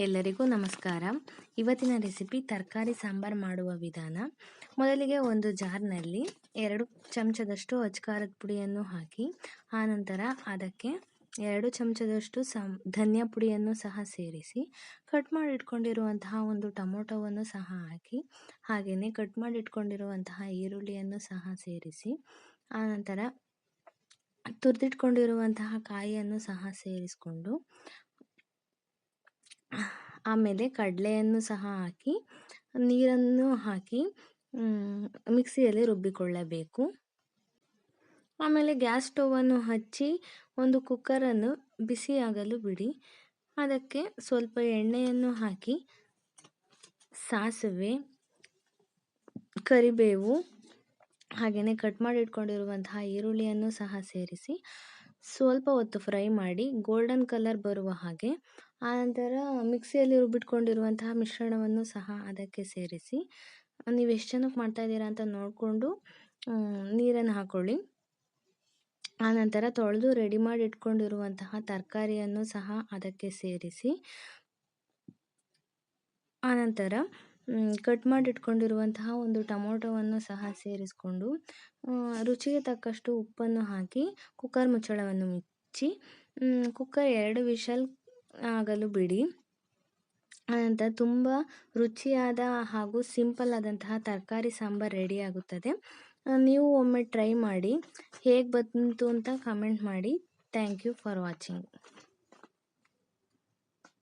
ಎಲ್ಲರಿಗೂ ನಮಸ್ಕಾರ. ಇವತ್ತಿನ ರೆಸಿಪಿ ತರಕಾರಿ ಸಾಂಬಾರು ಮಾಡುವ ವಿಧಾನ. ಮೊದಲಿಗೆ ಒಂದು ಜಾರ್ನಲ್ಲಿ ಎರಡು ಚಮಚದಷ್ಟು ಅಚ್ಕಾರದ ಪುಡಿಯನ್ನು ಹಾಕಿ ಆನಂತರ ಅದಕ್ಕೆ ಎರಡು ಚಮಚದಷ್ಟು ಸಂ, ಧನಿಯಾ ಪುಡಿಯನ್ನು ಸಹ ಸೇರಿಸಿ, ಕಟ್ ಮಾಡಿ ಇಟ್ಕೊಂಡಿರುವಂತಹ ಒಂದು ಟೊಮೊಟೊವನ್ನು ಸಹ ಹಾಕಿ ಹಾಗೆಯೇ ಕಟ್ ಮಾಡಿ ಇಟ್ಕೊಂಡಿರುವಂತಹ ಈರುಳ್ಳಿಯನ್ನು ಸಹ ಸೇರಿಸಿ ಆನಂತರ ತುರಿದಿಟ್ಕೊಂಡಿರುವಂತಹ ಕಾಯಿಯನ್ನು ಸಹ ಸೇರಿಸಿಕೊಂಡು ಆಮೇಲೆ ಕಡಲೆಯನ್ನು ಸಹ ಹಾಕಿ, ನೀರನ್ನು ಹಾಕಿ ಮಿಕ್ಸಿಯಲ್ಲಿ ರುಬ್ಬಿಕೊಳ್ಳಬೇಕು. ಆಮೇಲೆ ಗ್ಯಾಸ್ ಸ್ಟೌವನ್ನು ಹಚ್ಚಿ ಒಂದು ಕುಕ್ಕರನ್ನು ಬಿಸಿಯಾಗಲು ಬಿಡಿ. ಅದಕ್ಕೆ ಸ್ವಲ್ಪ ಎಣ್ಣೆಯನ್ನು ಹಾಕಿ, ಸಾಸಿವೆ, ಕರಿಬೇವು, ಹಾಗೆಯೇ ಕಟ್ ಮಾಡಿ ಇಟ್ಕೊಂಡಿರುವಂತಹ ಈರುಳ್ಳಿಯನ್ನು ಸಹ ಸೇರಿಸಿ ಸ್ವಲ್ಪ ಹೊತ್ತು ಫ್ರೈ ಮಾಡಿ, ಗೋಲ್ಡನ್ ಕಲರ್ ಬರುವ ಹಾಗೆ ಆನಂತರ ಮಿಕ್ಸಿಯಲ್ಲಿ ರುಬ್ಬಿಟ್ಕೊಂಡಿರುವಂತಹ ಮಿಶ್ರಣವನ್ನು ಸಹ ಅದಕ್ಕೆ ಸೇರಿಸಿ, ನೀವು ಎಷ್ಟು ಜನಕ್ಕೆ ಮಾಡ್ತಾ ಇದ್ದೀರಾ ಅಂತ ನೋಡಿಕೊಂಡು ನೀರನ್ನು ಹಾಕ್ಕೊಳ್ಳಿ ಆನಂತರ ತೊಳೆದು ರೆಡಿ ಮಾಡಿ ಇಟ್ಕೊಂಡಿರುವಂತಹ ತರಕಾರಿಯನ್ನು ಸಹ ಅದಕ್ಕೆ ಸೇರಿಸಿ, ಆನಂತರ ಕಟ್ ಮಾಡಿ ಇಟ್ಕೊಂಡಿರುವಂತಹ ಒಂದು ಟೊಮೊಟೊವನ್ನು ಸಹ ಸೇರಿಸಿಕೊಂಡು ರುಚಿಗೆ ತಕ್ಕಷ್ಟು ಉಪ್ಪನ್ನು ಹಾಕಿ, ಕುಕ್ಕರ್ ಮುಚ್ಚಳವನ್ನು ಮುಚ್ಚಿ ಕುಕ್ಕರ್ ಎರಡು ವಿಷಲ್ ಆಗಲು ಬಿಡಿ. ಅನಂತರ ತುಂಬ ರುಚಿಯಾದ ಹಾಗೂ ಸಿಂಪಲ್ ಆದಂತಹ ತರಕಾರಿ ಸಾಂಬಾರು ರೆಡಿಯಾಗುತ್ತದೆ ನೀವು ಒಮ್ಮೆ ಟ್ರೈ ಮಾಡಿ ಹೇಗೆ ಬಂತು ಅಂತ ಕಮೆಂಟ್ ಮಾಡಿ. Thank you for watching